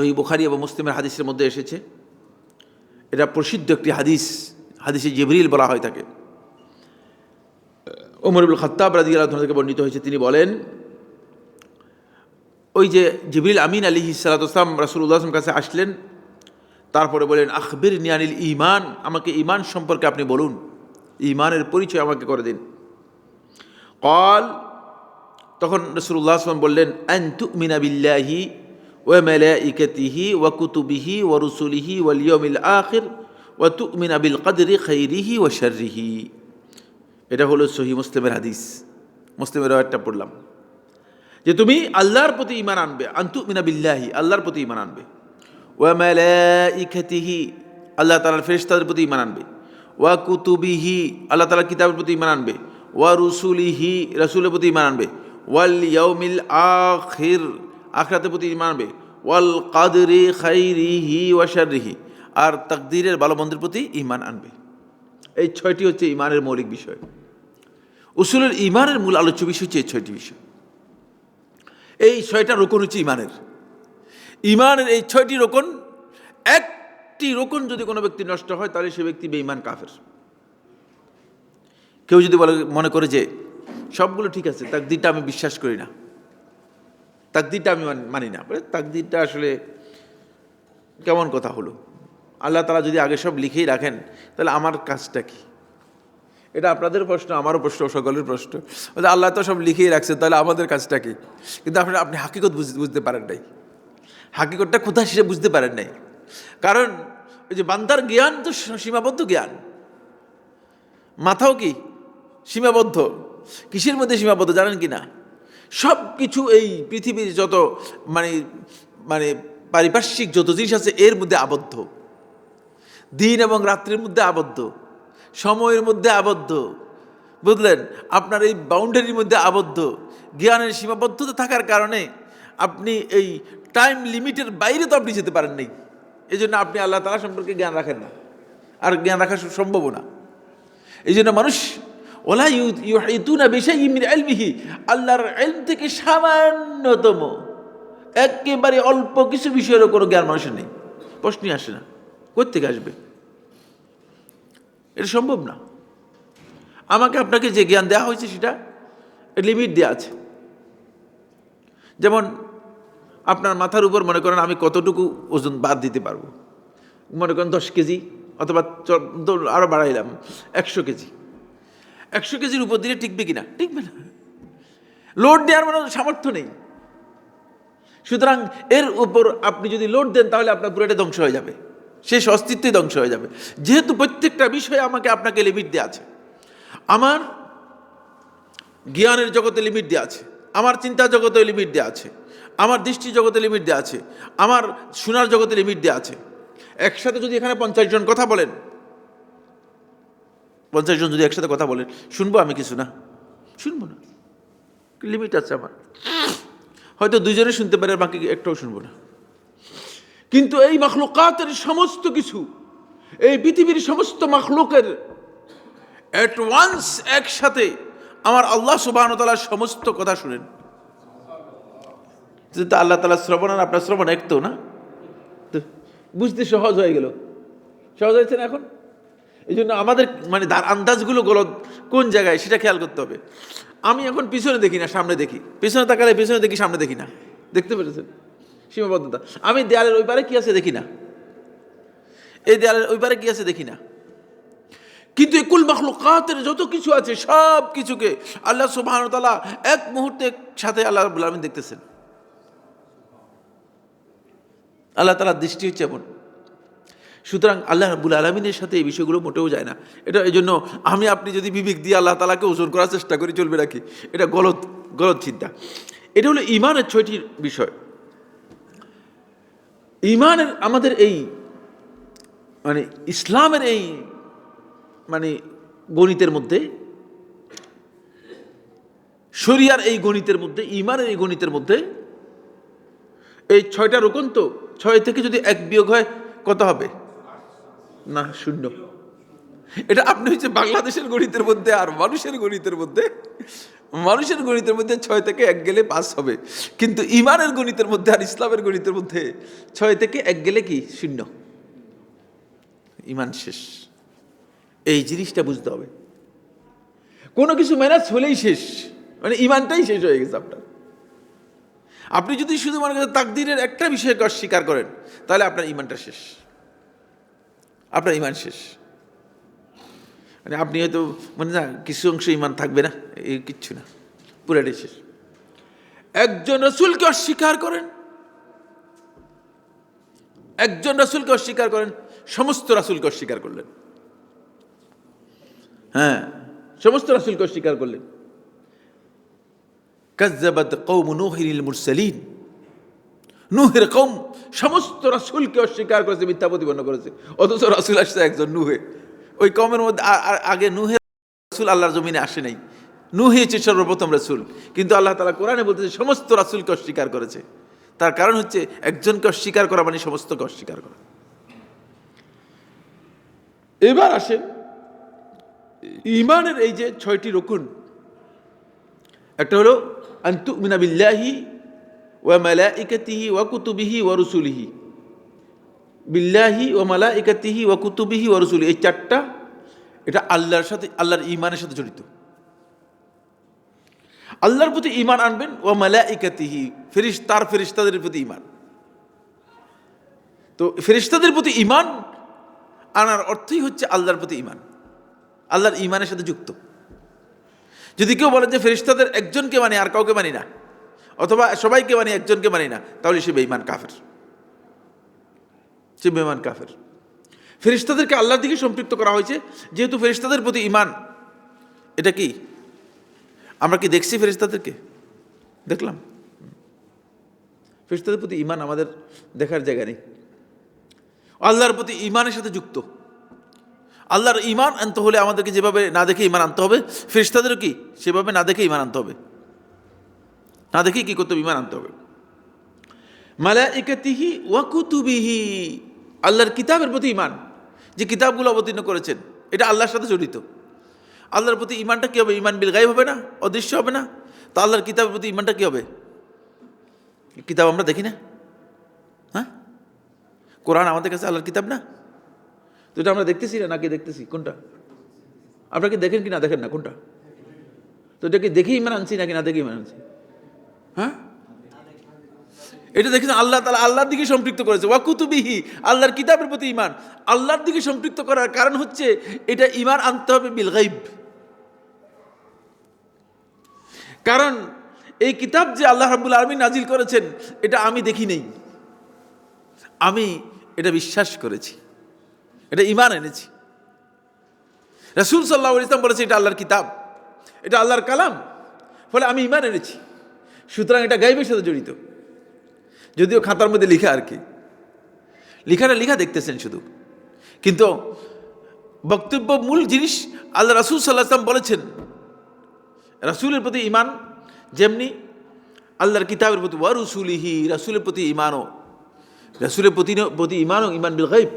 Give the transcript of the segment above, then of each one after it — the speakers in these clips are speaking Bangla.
সহি বুখারি এবং মুসলিমের হাদিসের মধ্যে এসেছে। এটা প্রসিদ্ধ একটি হাদিস, হাদিসে জিবরিল বলা হয় থাকে ওমরুল খত্তাব রাজি আল্লাহ থেকে বর্ণিত হয়েছে, তিনি বলেন, ওই যে জিবরিল আমিন আলী সালাতাম রাসুল্লাহ আসলাম কাছে আসলেন, তারপরে বলেন আখবির নিয়ানিল ইমান আমাকে ইমান সম্পর্কে আপনি বলুন। ইমানের পরিচয় আমাকে করে দিন। কল, তখন রসুল্লাহ আসলাম বললেন আন্তু মিনাবিল্লাহি ও মেলাইকতিহি ও কুতুবিহি ও রসুলিহি ওয়ালিয়মিল আখির ও তুমিন আবিল কাদরি খৈরিহি ও শর্রিহি এটা হলো সহি মুসলিমের হাদিস। মুসলিমের একটা পড়লাম। যে তুমি আল্লাহর প্রতি ইমান আনবে আন্তু মিনাবিল্লাহি আল্লাহর প্রতি ইমান আনবে। ও মেলাইকতিহি, আল্লাহ তালার ফেরেশতাদের প্রতি ইমান আনবে। ওয়া কুতুবিহি, আল্লাহ তালার কিতাবের প্রতি ইমান আনবে। ওয়া রসুলিহি, রসুলের প্রতি ইমান আনবে। ওয়াল ইয়াউমিল আখির আখরাতের প্রতি ইমান আনবে। ওয়াল কাদরি খাইরিহি ওয়া শাররিহি। আর তাকদিরের ভালো মন্দির প্রতি ইমান আনবে। এই ছয়টি হচ্ছে ইমানের মৌলিক বিষয়। উসুলের ইমানের মূল আলোচ্য বিষয় হচ্ছে এই ছয়টি বিষয়। এই ছয়টা রোকন হচ্ছে ইমানের ইমানের এই ছয়টি রোকন, একটি রোকন যদি কোনো ব্যক্তি নষ্ট হয়, তাহলে সে ব্যক্তি বেঈমান, কাফের। কেউ যদি বলে, মনে করে যে সবগুলো ঠিক আছে, তাকদিরটা আমি বিশ্বাস করি না। তাকদিরটা আমি মান- না। বলে তাকদিরটা আসলে কেমন কথা হলো? আল্লাহ তালা যদি আগে সব লিখেই রাখেন, তাহলে আমার কাজটা কি? এটা আপনাদের প্রশ্ন, আমারও প্রশ্ন, সকলের প্রশ্ন। আল্লাহ তো সব লিখেই রাখছে, তাহলে আমাদের কাজটা কি? কিন্তু আপনি আপনি হাকিকত বুঝ- বুঝতে পারেন নাই। হাকিকতটা কোথায় সে বুঝতে পারেন নাই। কারণ ওই যে বান্দার জ্ঞান তো সীমাবদ্ধ জ্ঞান। মাথাও কি? সীমাবদ্ধ। কিসের মধ্যে সীমাবদ্ধ জানেন কি না? সব কিছু এই পৃথিবীর যত মানে মানে পারিপার্শ্বিক যত জিনিস আছে, এর মধ্যে আবদ্ধ। দিন এবং রাত্রির মধ্যে আবদ্ধ। সময়ের মধ্যে আবদ্ধ। বুঝলেন? আপনার এই বাউন্ডারির মধ্যে আবদ্ধ। জ্ঞানের সীমাবদ্ধতা থাকার কারণে আপনি এই টাইম লিমিটের বাইরে তো আপনি যেতে পারেন নাই। এই জন্য আপনি আল্লাহ তালা সম্পর্কে জ্ঞান রাখেন না। আর জ্ঞান রাখা সম্ভব না। এই জন্য মানুষ ওলা ইউতুনা বেশাই ইমিন এলমিহি আল্লাহর এলম থেকে সামান্যতম, একেবারে অল্প কিছু বিষয়েরও কোনো জ্ঞান মানুষের নেই। প্রশ্নই আসে না। কোথেকে আসবে? এটা সম্ভব না। আমাকে আপনাকে যে জ্ঞান দেওয়া হয়েছে সেটা লিমিট দেওয়া আছে। যেমন আপনার মাথার উপর মনে করেন আমি কতটুকু ওজন বাদ দিতে পারব? মনে করেন দশ কেজি অথবা আরও বাড়াইলাম, একশো কেজি। একশো কেজির উপর দিলে টিকবে কিনা? টিকবে না। লোড দেওয়ার মানে সামর্থ্য নেই। সুতরাং এর উপর আপনি যদি লোড দেন, তাহলে আপনার পুরোটা ধ্বংস হয়ে যাবে। শেষ অস্তিত্বই ধ্বংস হয়ে যাবে। যেহেতু প্রত্যেকটা বিষয়ে আমাকে আপনাকে লিমিট দেওয়া আছে। আমার জ্ঞানের জগতে লিমিট দেওয়া আছে। আমার চিন্তা জগতে লিমিট দেওয়া আছে। আমার দৃষ্টি জগতে লিমিট দেওয়া আছে। আমার শোনার জগতে লিমিট দেওয়া আছে। একসাথে যদি এখানে পঞ্চাশ জন কথা বলেন পঞ্চাশ জন যদি একসাথে কথা বলেন, শুনব আমি কিছু না? শুনব না। লিমিট আছে আমার। হয়তো দুজনে শুনতে পারে, বাকি একটাও শুনব না। কিন্তু এই মখলুকাতের সমস্ত কিছু, এই পৃথিবীর সমস্ত মখলুকের অ্যাট ওয়ান্স একসাথে আমার আল্লাহ সুবাহন তালার সমস্ত কথা শুনেন। যেহেতু আল্লাহ তালা শ্রবণ আর আপনার শ্রবণ এক তো না? তো বুঝতে সহজ হয়ে গেল। সহজ হয়েছে না এখন? এই জন্য আমাদের মানে তার আন্দাজগুলো গলত, কোন জায়গায়, সেটা খেয়াল করতে হবে। আমি এখন পিছনে দেখি না, সামনে দেখি। পিছনে তাকালে পিছনে দেখি, সামনে দেখি না। দেখতে পেরেছেন? সীমাবদ্ধতা। আমি দেয়ালের ওই পারে কি আছে দেখি না। এই দেয়ালের ওই পারে কি আছে দেখি না। কিন্তু এই কুল মখলুকাতের যত কিছু আছে, সব কিছুকে আল্লাহ সুবাহ তালা এক মুহূর্তে সাথে আল্লাহ রাব্বুল আলমিন দেখতেছেন। আল্লাহ তালার দৃষ্টি হচ্ছে এমন। সুতরাং আল্লাহ রাবুল আলমিনের সাথে এই বিষয়গুলো মোটেও যায় না। এটা এই জন্য আমি আপনি যদি বিবেক দিয়ে আল্লাহ তালাকে ওজন করার চেষ্টা করি, চলবে নাকি? এটা গলত গলত চিন্তা। এটা হলো ইমানের ছয়টি বিষয়। ইমানের আমাদের এই মানে ইসলামের এই মানে গণিতের মধ্যে, শরিয়ার এই গণিতের মধ্যে ইমানের এই গণিতের মধ্যে এই ছয়টা রোকন তো ছয় থেকে যদি এক বিয়োগ হয়, কত হবে? না, শূন্য। এটা আপনি হচ্ছে বাংলাদেশের গণিতের মধ্যে আর মানুষের গণিতের মধ্যে। মানুষের গণিতের মধ্যে ছয় থেকে এক গেলে পাস হবে। কিন্তু ইমানের গণিতের মধ্যে আর ইসলামের গণিতের মধ্যে ছয় থেকে এক গেলে কি? শূন্য। ইমান শেষ। এই জিনিসটা বুঝতে হবে। কোনো কিছু ম্যানেজ হলেই শেষ। মানে ইমানটাই শেষ হয়ে গেছে আপনার। আপনি যদি শুধু মনে করেন তাকদিরের একটা বিষয়কে অস্বীকার করেন, তাহলে আপনার ইমানটা শেষ। আপনার ইমান শেষ। মানে আপনি হয়তো মানে না, কিছু অংশ ইমান থাকবে না, এই কিচ্ছু না, পুরাটাই শেষ। একজন রসুলকে অস্বীকার করেন, একজন রাসূলকে অস্বীকার করেন, সমস্ত রাসূলকে অস্বীকার করলেন। হ্যাঁ সমস্ত রাসূলকে অস্বীকার করলেন। কাজ্জাবাত কৌম নূহিল মুরসালিন নূহের কৌম সমস্ত রাসূলকে অস্বীকার করেছে, মিথ্যা প্রতিপন্ন করেছে। অথচ রাসুল আসছে একজন নুহে। ওই কমের মধ্যে আগে নুহে রাসুল আল্লাহর জমিনে আসে নাই। নূহে হচ্ছে সর্বপ্রথম রাসুল। কিন্তু আল্লাহ তাআলা কোরআনে বলতেছে, সমস্ত রাসূলকে অস্বীকার করেছে। তার কারণ হচ্ছে, একজনকে অস্বীকার করা মানে সমস্তকে অস্বীকার করা। এবার আসেন ইমানের এই যে ছয়টি রকুন, একটা হলো আন্তু মিনাবিল্লাহি ওয়া মালাইকাতিহি ওয়া কুতুবিহি ওয়া রুসুলিহি বিল্লাহি ওয়া মালাইকাতিহি ওয়া কুতুবিহি ওয়া রুসুলি এই চারটা, এটা আল্লাহর সাথে, আল্লাহর ইমানের সাথে জড়িত। আল্লাহর প্রতি ইমান আনবেন ও মালাইকাতিহি ফেরিস তার ফেরিস্তাদের প্রতি ইমান তো ফেরিস্তাদের প্রতি ইমান আনার অর্থই হচ্ছে আল্লাহর প্রতি ইমান আল্লাহর ইমানের সাথে যুক্ত। যদি কেউ বলে যে ফেরিস্তাদের একজনকে মানে আর কাউকে মানি না অথবা সবাইকে মানি একজনকে মানি না, তাহলে সে বেঈমান কাফের। সে বেঈমান কাফের। ফেরিস্তাদেরকে আল্লাহর দিকে সম্পৃক্ত করা হয়েছে, যেহেতু ফেরিস্তাদের প্রতি ইমান এটা কি? আমরা কি দেখছি ফেরিস্তাদেরকে দেখলাম। ফেরিস্তাদের প্রতি ইমান আমাদের দেখার জায়গা নেই। আল্লাহর প্রতি ইমানের সাথে যুক্ত। আল্লাহর ইমান আনতে হলে আমাদেরকে যেভাবে না দেখে ইমান আনতে হবে ফেরিস্তাদেরও কি? সেভাবে না দেখে ইমান আনতে হবে। না দেখেই কি করতে ইমান আনতে হবে। মালাইকাতিহি ওয়া কুতুবিহি, আল্লাহর কিতাবের প্রতি ইমান যে কিতাবগুলো অবতীর্ণ করেছেন, এটা আল্লাহর সাথে জড়িত। আল্লাহর প্রতি ইমানটা কী হবে? ইমান বিল গাইব হবে না? অদৃশ্য হবে না? তো আল্লাহর কিতাবের প্রতি ইমানটা কী হবে? কিতাব আমরা দেখি না? হ্যাঁ? কোরআন আমাদের কাছে আল্লাহর কিতাব না? তো এটা আমরা দেখতেছি না? নাকি দেখতেছি? কোনটা? আপনাকে দেখেন কি না দেখেন না? কোনটা? তো এটা কি দেখে ইমান আনছি নাকি না দেখে ইমান আনছি? হ্যাঁ? এটা দেখেছেন, আল্লাহ তালা আল্লাহর দিকে সম্পৃক্ত করেছে। ওয়াকুতুবিহি আল্লাহর কিতাবের প্রতি ইমান আল্লাহর দিকে সম্পৃক্ত করার কারণ হচ্ছে, এটা ইমান আনতে হবে বিল গাইব কারণ, এই কিতাব যে আল্লাহ রাব্বুল আলমী নাজিল করেছেন, এটা আমি দেখি নেই। আমি এটা বিশ্বাস করেছি। এটা ইমান এনেছি। রাসুল সাল্লাহ ইসলাম বলেছে, এটা আল্লাহর কিতাব। এটা আল্লাহর কালাম। ফলে আমি ইমান এনেছি। সুতরাং এটা গাইবের সাথে জড়িত। যদিও খাতার মধ্যে লিখা আর কি। লিখাটা লিখা দেখতেছেন শুধু। কিন্তু বক্তব্য মূল জিনিস আল্লাহ রাসুল সাল্লাহ আসলাম বলেছেন, রাসুলের প্রতি ইমান যেমনি আল্লাহর কিতাবের প্রতি, ওয়া রসুলিহি, রাসুলের প্রতি ইমানও রাসুলের প্রতি প্রতি ইমানও ইমান বিল গাইব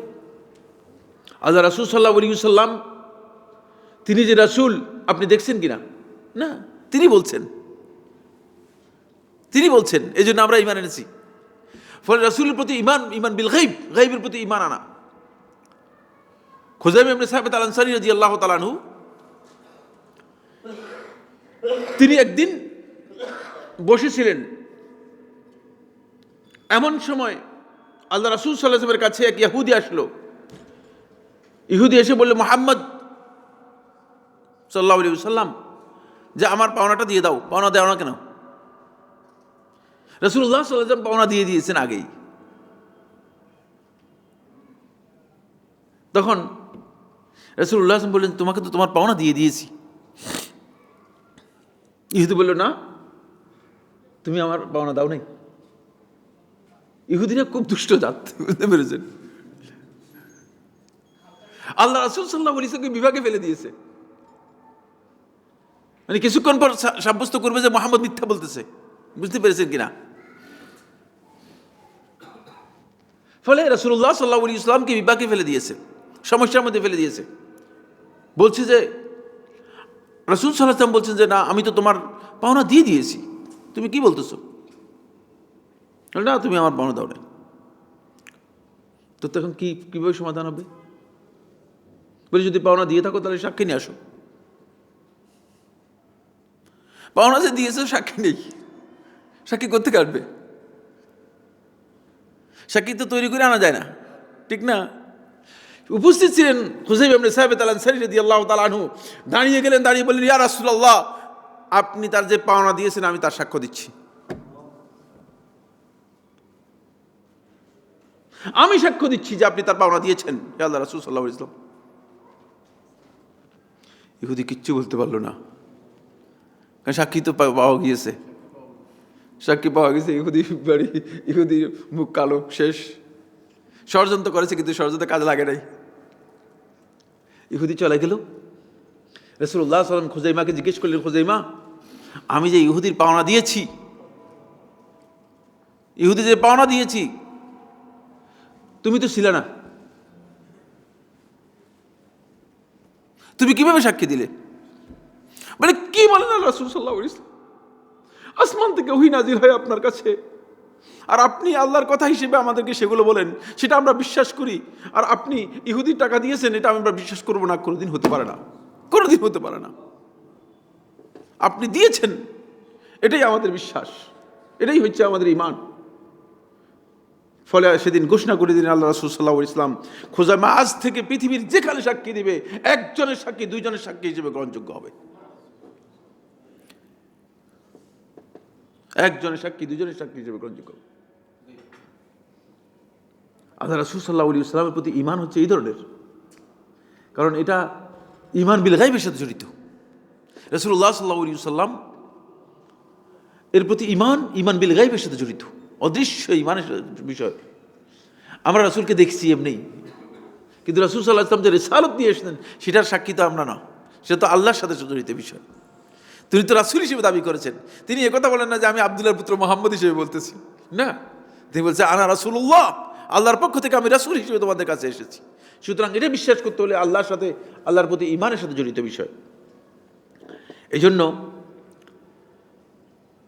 আল্লাহ রাসুল সাল্লাহ সাল্লাম তিনি যে রাসুল, আপনি দেখছেন কিনা? না, তিনি বলছেন। তিনি বলছেন এই জন্য আমরা ইমান এনেছি। ফলে রাসুলের প্রতি ইমান ইমান বিল গাইব গাইবের প্রতি ইমান আনা। খুজাইম ইবনে সাহেব আল আনসারী রাজি আল্লাহ তালানহু তিনি একদিন বসেছিলেন এমন সময় আল্লাহ রাসুল সাল্লাহামের কাছে এক ইহুদি আসলো। ইহুদি এসে বলল, মোহাম্মদ সাল্লাহ সাল্লাম যে আমার পাওনাটা দিয়ে দাও। পাওনা দেওয়া না কেন? রসুল্লাহ সাল্লাম পাওনা দিয়ে দিয়েছেন আগেই। তখন রসুল্লাহ আসলাম বললেন, তোমাকে তো তোমার পাওনা দিয়ে দিয়েছি। ইহুদি বলল, না, তুমি আমার পাওনা দাও নাই। ইহুদিরা খুব দুষ্ট জাত, বুঝতে পেরেছেন? আল্লাহ রাসুল সাল্লাহ ইসলামকে বিভাগে ফেলে দিয়েছে। মানে কিছুক্ষণ পর সাব্যস্ত করবে যে মোহাম্মদ মিথ্যা বলতেছে। বুঝতে পেরেছেন কিনা? ফলে রসুল্লাহ সাল্লাহ ইসলামকে বিভাগে ফেলে দিয়েছে, সমস্যার মধ্যে ফেলে দিয়েছে। বলছে যে, রসুল সাল্লাহাম বলছেন যে, না, আমি তো তোমার পাওনা দিয়ে দিয়েছি। তুমি কি বলতেছো? না, তুমি আমার পাওনা দাও না তো তখন কি, কীভাবে সমাধান হবে? বলি, যদি পাওনা দিয়ে থাকো, তাহলে সাক্ষী নিয়ে আসো। পাওনা যে দিয়েছে, সাক্ষী নেই। সাক্ষী করতে কাটবে সাক্ষী তো তৈরি করে আনা যায় না। ঠিক না? উপস্থিত ছিলেন হুসাইব আপনি সাহেব তালান সারি রদি আল্লাহ তালানহু দাঁড়িয়ে গেলেন, দাঁড়িয়ে বললেন, ইয়া রাসুল্লাহ আপনি তার যে পাওনা দিয়েছেন, আমি তার সাক্ষ্য দিচ্ছি। আমি সাক্ষ্য দিচ্ছি যে আপনি তার পাওনা দিয়েছেন। আল্লাহ, রাসুল সাল্লাহ ইসলাম ইহুদি কিচ্ছু বলতে পারল না। সাক্ষী তো পাওয়া গিয়েছে। সাক্ষী পাওয়া গেছে, ইহুদি বাড়ি, ইহুদি মুখ কালো, শেষ। ষড়যন্ত্র করেছে কিন্তু ষড়যন্ত্র কাজে লাগে নাই। ইহুদি চলে গেল। রসুল্লাহ সাল্লাম খুজাইমাকে জিজ্ঞেস করলেন, খুজাইমা, আমি যে ইহুদির পাওনা দিয়েছি, ইহুদি যে পাওনা দিয়েছি, তুমি তো ছিলে না। তুমি কীভাবে সাক্ষী দিলে? মানে কি বলেন রসুল সাল্লাহ ইসলাম আসমান থেকে ওহি নাজির হয় আপনার কাছে। আর আপনি আল্লাহর কথা হিসেবে আমাদেরকে সেগুলো বলেন, সেটা আমরা বিশ্বাস করি। আর আপনি ইহুদির টাকা দিয়েছেন, এটা আমরা বিশ্বাস করব না, কোনোদিন হতে পারে না। কোনোদিন হতে পারে না। আপনি দিয়েছেন, এটাই আমাদের বিশ্বাস। এটাই হচ্ছে আমাদের ইমান ফলে সেদিন ঘোষণা করে দিলেন আল্লাহ রসুল সাল্লাহ ইসলাম খোঁজামা আজ থেকে পৃথিবীর যেখানে সাক্ষী দিবে, একজনের সাক্ষী, দুইজনের সাক্ষী হিসেবে গ্রহণযোগ্য হবে। একজনের সাক্ষী, দুজনের সাক্ষী হিসেবে গ্রহণযোগ্য। আল্লাহ রসুল সাল্লাহ আলী ইসলামের প্রতি ইমান হচ্ছে এই ধরনের। কারণ এটা ইমান বিল সাথে জড়িত। রসুল্লাহ সাল্লাহ আলী সাল্লাম এর প্রতি ইমান ইমান বিল সাথে জড়িত। অদৃশ্য ইমানের বিষয়। আমরা রাসুলকে দেখছি এমনি। কিন্তু রাসুল সাল্লাহ ইসলাম যে রেসালত নিয়ে এসেছেন, সেটার সাক্ষী তো আমরা না। সেটা তো আল্লাহর সাথে জড়িত বিষয়। তিনি তো রাসুল হিসেবে দাবি করেছেন। তিনি একথা বলেন না যে আমি আবদুল্লাহর পুত্র মোহাম্মদ হিসেবে বলতেছি। না। তিনি বলছে আনা রাসুল্লাহ আল্লাহর পক্ষ থেকে আমি রাসুল হিসেবে তোমাদের কাছে এসেছি। সুতরাং এটা বিশ্বাস করতে হলে আল্লাহর সাথে, আল্লাহর প্রতি ইমানের সাথে জড়িত বিষয়। এই জন্য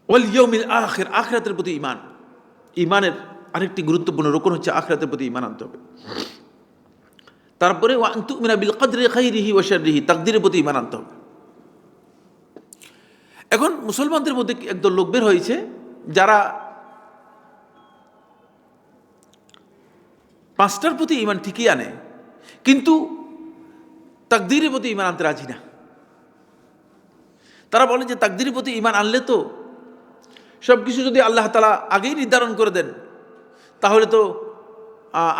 ওয়াল আখের আখরাতের প্রতি ইমান ইমানের আরেকটি গুরুত্বপূর্ণ রোকন হচ্ছে আখরাতের প্রতি ইমান আনতে হবে। তারপরে ওয়ান্তু মিনা বিল কদরে খাইরিহি ও শাররিহি তাকদিরের প্রতি ইমান আনতে হবে। এখন মুসলমানদের মধ্যে একদল লোক বের হয়েছে, যারা পাঁচটার প্রতি ইমান ঠিকই আনে, কিন্তু তাকদিরের প্রতি ইমান আনতে রাজি না। তারা বলে যে তাকদিরের প্রতি ইমান আনলে তো সব কিছু যদি আল্লাহ তালা আগেই নির্ধারণ করে দেন, তাহলে তো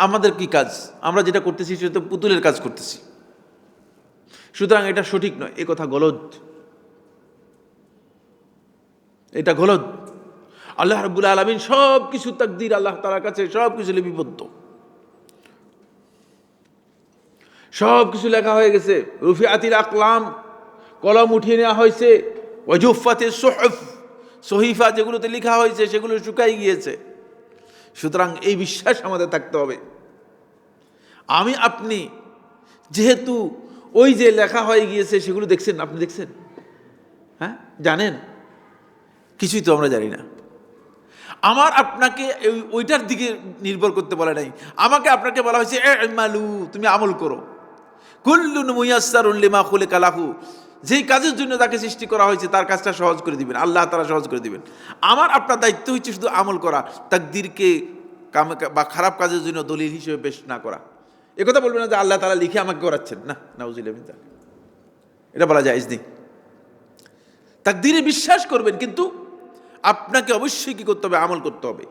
আমাদের কি কাজ? আমরা যেটা করতেছি সেটা তো পুতুলের কাজ করতেছি। সুতরাং এটা সঠিক নয়, এ কথা গলদ। এটা গলদ আল্লাহ রব্বুল আলমিন সব কিছু তাকদির আল্লাহ তালার কাছে সব কিছু লিপিবদ্ধ। সব কিছু লেখা হয়ে গেছে। রুফি আতিল আকলাম, কলম উঠিয়ে নেওয়া হয়েছে। ওজুফাতে সোহফ, সহিফা যেগুলোতে লেখা হয়েছে সেগুলো শুকাই গিয়েছে। সুতরাং এই বিশ্বাস আমাদের থাকতে হবে। আমি, আপনি যেহেতু ওই যে লেখা হয়ে গিয়েছে সেগুলো দেখছেন, আপনি দেখছেন? হ্যাঁ? জানেন? কিছুই তো আমরা জানি না। আমার আপনাকে ওই- ওইটার দিকে নির্ভর করতে বলা নাই। আমাকে আপনাকে বলা হয়েছে, এ মালু তুমি আমল করো। কুল্লুন মুয়াস্সারুন লিমা খুলে কালাহু যেই কাজের জন্য তাকে সৃষ্টি করা হয়েছে, তার কাজটা সহজ করে দিবেন। আল্লাহ তারা সহজ করে দিবেন। আমার আপনার দায়িত্ব হচ্ছে শুধু আমল করা, তাকদিরকে কামে বা খারাপ কাজের জন্য দলিল হিসেবে পেশ না করা। একথা বলবেন না যে আল্লাহ তারা লিখে আমাকে করাচ্ছেন। না নাউজিল এটা বলা যায় নেই। তাকদিরে বিশ্বাস করবেন, কিন্তু আপনাকে অবশ্যই কী করতে হবে? আমল করতে হবে।